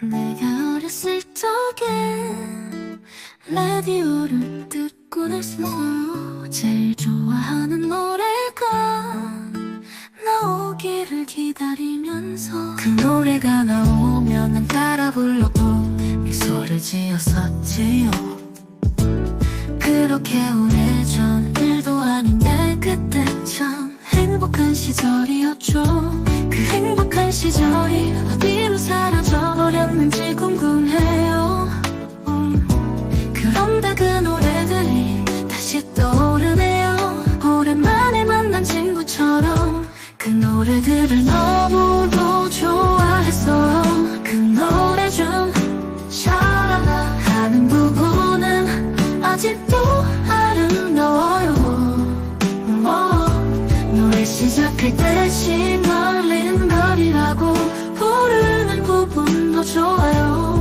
내가 어렸을 적에 라디오를 듣곤 했어요 제일 좋아하는 노래가 나오기를 기다리면서 그 노래가 나오면 난 따라 불러도 미소를 지었었지요. 그렇게 오래전 일도 아닌데 그때 참 행복한 시절이었죠. 그 행복한 시절이 아직도 아름다워요. 뭐, 노래 시작할 때 시널린 별이라고 부르는 부분도 좋아요.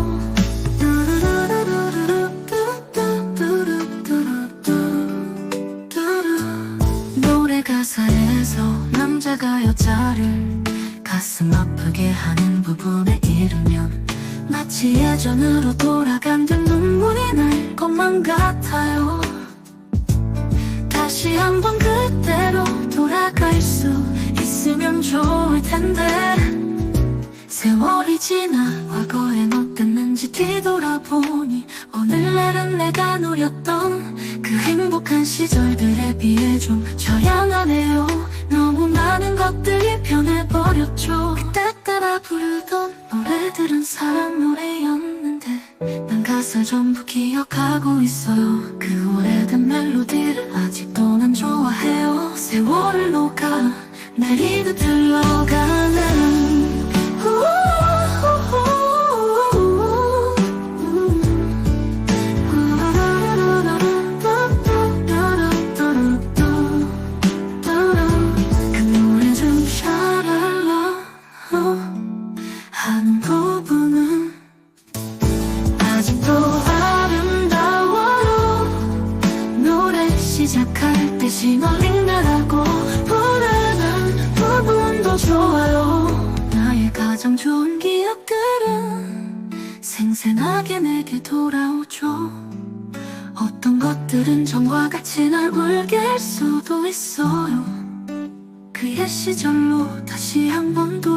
가사에서 남자가 여자를 가슴 아프게 하는 부분에 이르면 마치 예전으로 날 것만 같아요. 다시 한번 그때로 돌아갈 수 있으면 좋을 텐데. 세월이 지나 과거엔 어땠는지 뒤돌아보니 오늘날은 내가 누렸던 그 행복한 시절들에 비해 좀 처량하네요. 너무 많은 것들이 변해버렸죠. 그때 따라 부르던 노래들은 사랑 노래였는 가사 전부 기억하고 있어요. 그 오래된 멜로디를 아직도 난 좋아해요. 세월을 녹아 내리듯 흘러가는 시작할 때 시널링나라고 부르는 부분도 좋아요. 나의 가장 좋은 기억들은 생생하게 내게 돌아오죠. 어떤 것들은 전과 같이 날 울게 할 수도 있어요. 그의 시절로 다시 한 번 돌아갈 수만 있다